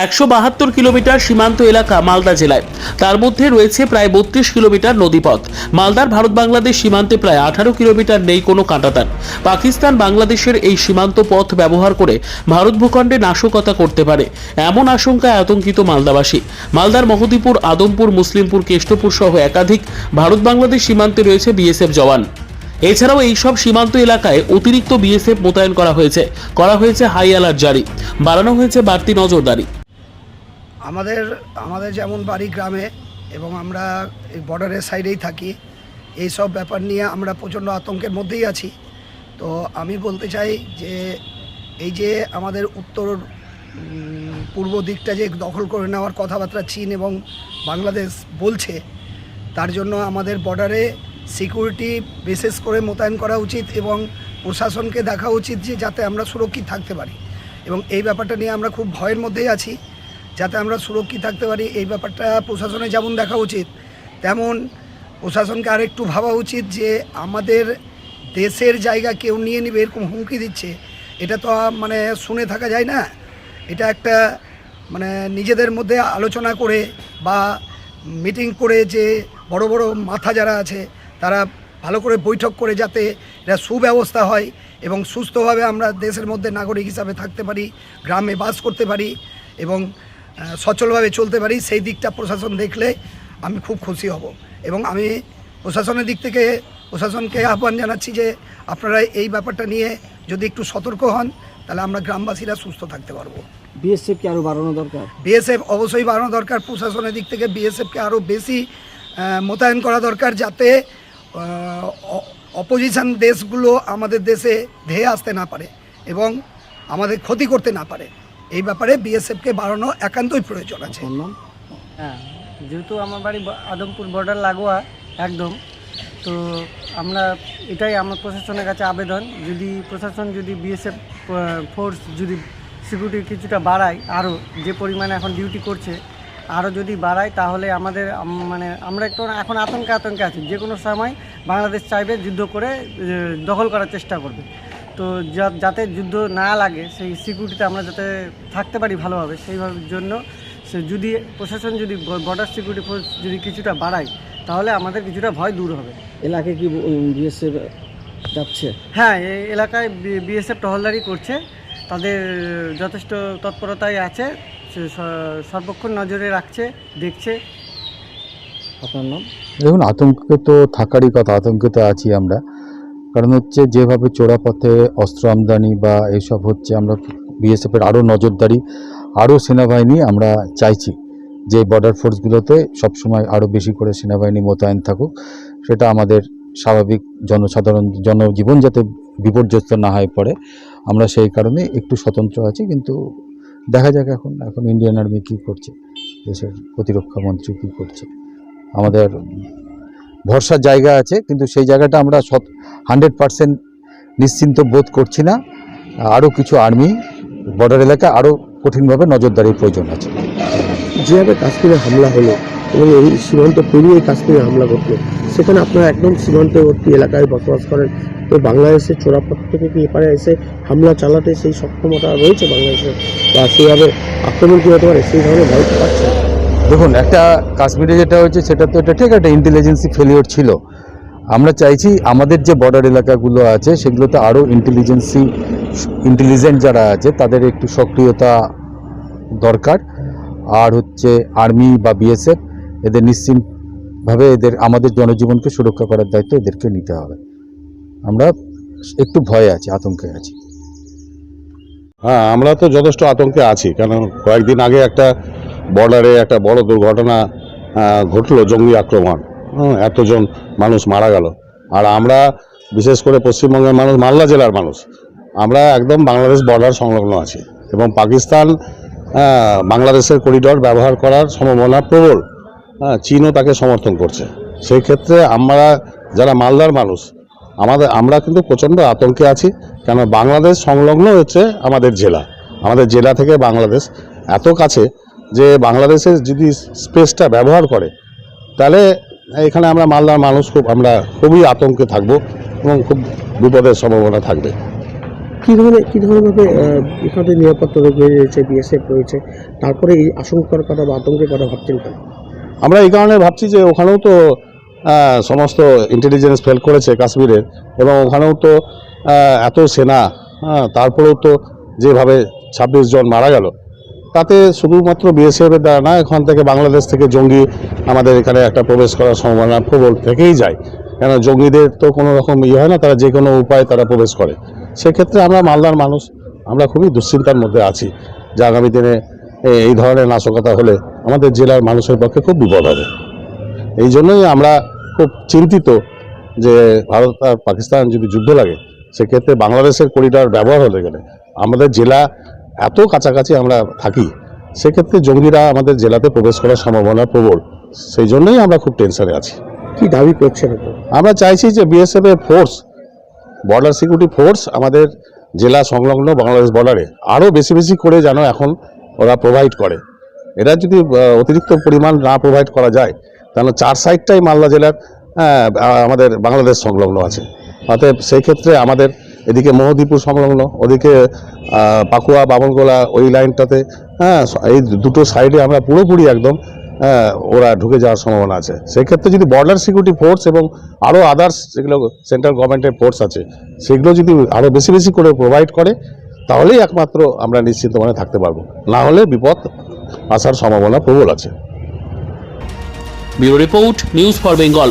একশো বাহাত্তর কিলোমিটার সীমান্ত এলাকা মালদা জেলায়। তার মধ্যে রয়েছে প্রায় বত্রিশ কিলোমিটার নদীপথ। মালদার ভারত বাংলাদেশ সীমান্তে প্রায় আঠারো কিলোমিটার নেই কোনো কাঁটাতার। পাকিস্তান বাংলাদেশের এই সীমান্ত পথ ব্যবহার করে ভারত ভূখণ্ডে নাশকতা করতে পারে এমন আশঙ্কায় আতঙ্কিত মালদাবাসী। মালদার মহদীপুর, আদমপুর, মুসলিমপুর, কেষ্টপুর সহ একাধিক ভারত বাংলাদেশ সীমান্তে রয়েছে বিএসএফ জওয়ান। এছাড়াও এই সব সীমান্ত এলাকায় অতিরিক্ত বিএসএফ মোতায়েন করা হয়েছে। করা হয়েছে হাই অ্যালার্ট জারি। বাড়ানো হয়েছে বাড়তি নজরদারি। আমাদের আমাদের যেমন বাড়ি গ্রামে এবং আমরা বর্ডারের সাইডেই থাকি, এই সব ব্যাপার নিয়ে আমরা প্রচণ্ড আতঙ্কের মধ্যেই আছি। তো আমি বলতে চাই যে, এই যে আমাদের উত্তর পূর্ব দিকটা যে দখল করে নেওয়ার কথাবার্তা চীন এবং বাংলাদেশ বলছে, তার জন্য আমাদের বর্ডারে সিকিউরিটি বিশেষ করে মোতায়েন করা উচিত এবং প্রশাসনকে দেখা উচিত যে যাতে আমরা সুরক্ষিত থাকতে পারি। এবং এই ব্যাপারটা নিয়ে আমরা খুব ভয়ের মধ্যেই আছি। যাতে আমরা সুরক্ষিত থাকতে পারি, এই ব্যাপারটা প্রশাসনে যেমন দেখা উচিত, তেমন প্রশাসনকে আরেকটু ভাবা উচিত যে আমাদের দেশের জায়গা কেউ নিয়ে নেবে, এরকম হুমকি দিচ্ছে। এটা তো মানে শুনে থাকা যায় না। এটা একটা মানে নিজেদের মধ্যে আলোচনা করে বা মিটিং করে যে বড় বড় মাথা যারা আছে, তারা ভালো করে বৈঠক করে যাতে এটা সুব্যবস্থা হয় এবং সুস্থভাবে আমরা দেশের মধ্যে নাগরিক হিসাবে থাকতে পারি, গ্রামে বাস করতে পারি এবং সচলভাবে চলতে পারি সেই দিকটা প্রশাসন দেখলে আমি খুব খুশি হব। এবং আমি প্রশাসনের দিক থেকে প্রশাসনকে আহ্বান জানাচ্ছি যে আপনারা এই ব্যাপারটা নিয়ে যদি একটু সতর্ক হন তাহলে আমরা গ্রামবাসীরা সুস্থ থাকতে পারব। বিএসএফকে আরও বাড়ানো দরকার? বিএসএফ অবশ্যই বাড়ানো দরকার। প্রশাসনের দিক থেকে বিএসএফকে আরও বেশি মোতায়েন করা দরকার যাতে অপোজিশন দেশগুলো আমাদের দেশে ধেয়ে আসতে না পারে এবং আমাদের ক্ষতি করতে না পারে। এই ব্যাপারে বিএসএফকে বাড়ানো একান্তই প্রয়োজন আছে। হ্যাঁ যেহেতু আমার বাড়ি আদমপুর বর্ডার লাগোয়া একদম। তো আমরা এটাই আমার প্রশাসনের কাছে আবেদন। যদি প্রশাসন যদি বিএসএফ ফোর্স যদি সিকিউরিটি কিছুটা বাড়ায় আরও যে পরিমাণে এখন ডিউটি করছে আরও যদি বাড়ায় তাহলে আমাদের মানে আমরা একটু এখন আতঙ্কে আতঙ্কে আছি। যে কোনো সময় বাংলাদেশ চাইবে যুদ্ধ করে দখল করার চেষ্টা করবে। তো যা- যাতে যুদ্ধ না লাগে সেই সিকিউরিটিতে আমরা যাতে থাকতে পারি ভালোভাবে সেইভাবে জন্য সে যদি প্রশাসন যদি বর্ডার সিকিউরিটি ফোর্স যদি কিছুটা বাড়ায় তাহলে আমাদের কিছুটা ভয় দূর হবে। এলাকায় কি বিএসএফ যাচ্ছে? হ্যাঁ এই এলাকায় বিএসএফ টহলদারি করছে। তাদের যথেষ্ট তৎপরতায় আছে সে স- সর্বক্ষণ নজরে রাখছে দেখছে। আপনার নাম? দেখুন আতঙ্কে তো থাকারই কথা আতঙ্কে তো আছি আমরা। কারণ হচ্ছে যেভাবে চোরাপথে অস্ত্র আমদানি বা এইসব হচ্ছে আমরা বিএসএফের আরও নজরদারি, আরও সেনাবাহিনী আমরা চাইছি যে বর্ডার ফোর্সগুলোতে সবসময় আরও বেশি করে সেনাবাহিনী মোতায়েন থাকুক। সেটা আমাদের স্বাভাবিক জনসাধারণ, জনজীবন যাতে বিপর্যস্ত না হয়ে পড়ে, আমরা সেই কারণে একটু স্বতন্ত্র আছি। কিন্তু দেখা যাক এখন এখন ইন্ডিয়ান আর্মি কী করছে, দেশের প্রতিরক্ষা মন্ত্রী কী করছে। আমাদের ভরসার জায়গা আছে, কিন্তু সেই জায়গাটা আমরা শত হান্ড্রেড পারসেন্ট নিশ্চিন্ত বোধ করছি না। আরও কিছু আর্মি, বর্ডার এলাকায় আরও কঠিনভাবে নজরদারির প্রয়োজন আছে। যেভাবে কাশ্মীরে হামলা হলো এবং এই সীমান্ত পেরিয়ে কাশ্মীরে হামলা ঘটলো, সেখানে আপনারা একদম সীমান্তবর্তী এলাকায় বসবাস করেন। তো বাংলাদেশের চোরাপথ থেকে কি এপারে এসে হামলা চালাতে সেই সক্ষমতা রয়েছে বাংলাদেশের? বা সেইভাবে আক্রমণ কি হতে পারে? সেই ধরনের ভয় পাচ্ছে দেখুন, একটা কাশ্মীরে যেটা হয়েছে, সেটা তো এটা ঠিক একটা ইন্টেলিজেন্সি ফেলিওর ছিল। আমরা চাইছি আমাদের যে বর্ডার এলাকাগুলো আছে, সেগুলোতে আরও ইন্টেলিজেন্সি ইন্টেলিজেন্ট যারা আছে, তাদের একটু সক্রিয়তা দরকার। আর হচ্ছে আর্মি বা বিএসএফ এদের নিশ্চিন্তভাবে এদের, আমাদের জনজীবনকে সুরক্ষা করার দায়িত্ব এদেরকে নিতে হবে। আমরা একটু ভয়ে আছি, আতঙ্কে আছি। হ্যাঁ আমরা তো যথেষ্ট আতঙ্কে আছি। কারণ কয়েকদিন আগে একটা বর্ডারে একটা বড় দুর্ঘটনা ঘটলো জঙ্গি আক্রমণ। এতজন মানুষ মারা গেল। আর আমরা, বিশেষ করে পশ্চিমবঙ্গের মানুষ, মালদা জেলার মানুষ, আমরা একদম বাংলাদেশ বর্ডার সংলগ্ন আছি এবং পাকিস্তান বাংলাদেশের করিডর ব্যবহার করার সম্ভাবনা প্রবল। হ্যাঁ চীনও তাকে সমর্থন করছে। সেই ক্ষেত্রে আমরা যারা মালদার মানুষ, আমাদের, আমরা কিন্তু প্রচণ্ড আতঙ্কে আছি, কেন বাংলাদেশ সংলগ্ন হচ্ছে আমাদের জেলা। আমাদের জেলা থেকে বাংলাদেশ এত কাছে যে বাংলাদেশের যদি স্পেসটা ব্যবহার করে তাহলে এখানে আমরা মালদার মানুষ খুব আমরা খুবই আতঙ্কে থাকব এবং খুব বিপদের সম্ভাবনা থাকবে। কী ধরনের কী ধরনেরভাবে এখানে নিরাপত্তা রয়েছে বিএসএফ রয়েছে তারপরে এই আশঙ্কার কথা বা আতঙ্কের কথা ভাবছেন কেন? আমরা এই কারণে ভাবছি যে ওখানেও তো সমস্ত ইন্টেলিজেন্স ফেল করেছে কাশ্মীরের এবং ওখানেও তো এত সেনা হ্যাঁ, তারপরেও তো যেভাবে ছাব্বিশ জন মারা গেল তাতে শুধুমাত্র বিএসএফের দ্বারা না, এখান থেকে বাংলাদেশ থেকে জঙ্গি আমাদের এখানে একটা প্রবেশ করার সম্ভাবনা প্রবল থেকেই যায়। কেন জঙ্গিদের তো কোনো রকম ইয়ে হয় না, তারা যে কোনো উপায়ে তারা প্রবেশ করে। সেক্ষেত্রে আমরা মালদার মানুষ, আমরা খুবই দুশ্চিন্তার মধ্যে আছি যে আগামী দিনে এই ধরনের নাশকতা হলে আমাদের জেলার মানুষের পক্ষে খুব বিপদ হবে। এই জন্যই আমরা খুব চিন্তিত যে ভারত আর পাকিস্তান যদি যুদ্ধ লাগে, সেক্ষেত্রে বাংলাদেশের করিডর ব্যবহার হতে গেলে আমাদের জেলা এত কাছাকাছি আমরা থাকি সেক্ষেত্রে জঙ্গিরা আমাদের জেলাতে প্রবেশ করার সম্ভাবনা প্রবল। সেই জন্যই আমরা খুব টেনশনে আছি। কি দাবি করছেন আমরা চাইছি যে বিএসএফ এর ফোর্স বর্ডার সিকিউরিটি ফোর্স আমাদের জেলা সংলগ্ন বাংলাদেশ বর্ডারে আরও বেশি বেশি করে যেন এখন ওরা প্রোভাইড করে। এরা যদি অতিরিক্ত পরিমাণ না প্রোভাইড করা যায় তাহলে চার সাইডটাই মালদা জেলার আমাদের বাংলাদেশ সংলগ্ন আছে। অতএব সেই ক্ষেত্রে আমাদের এদিকে মোহদীপুর সংলগ্ন ওদিকে পাকুয়া বামনগোলা ওই লাইনটাতে হ্যাঁ এই দুটো সাইডে আমরা পুরোপুরি একদম হ্যাঁ, ওরা ঢুকে যাওয়ার সম্ভাবনা আছে। সেক্ষেত্রে যদি বর্ডার সিকিউরিটি ফোর্স এবং আরও আদার্স যেগুলো সেন্ট্রাল গভর্নমেন্টের ফোর্স আছে সেগুলো যদি আরও বেশি বেশি করে প্রোভাইড করে তাহলেই একমাত্র আমরা নিশ্চিন্ত মনে থাকতে পারব। না হলে বিপদ আসার সম্ভাবনা প্রবল আছে। Bureau report news for Bengal.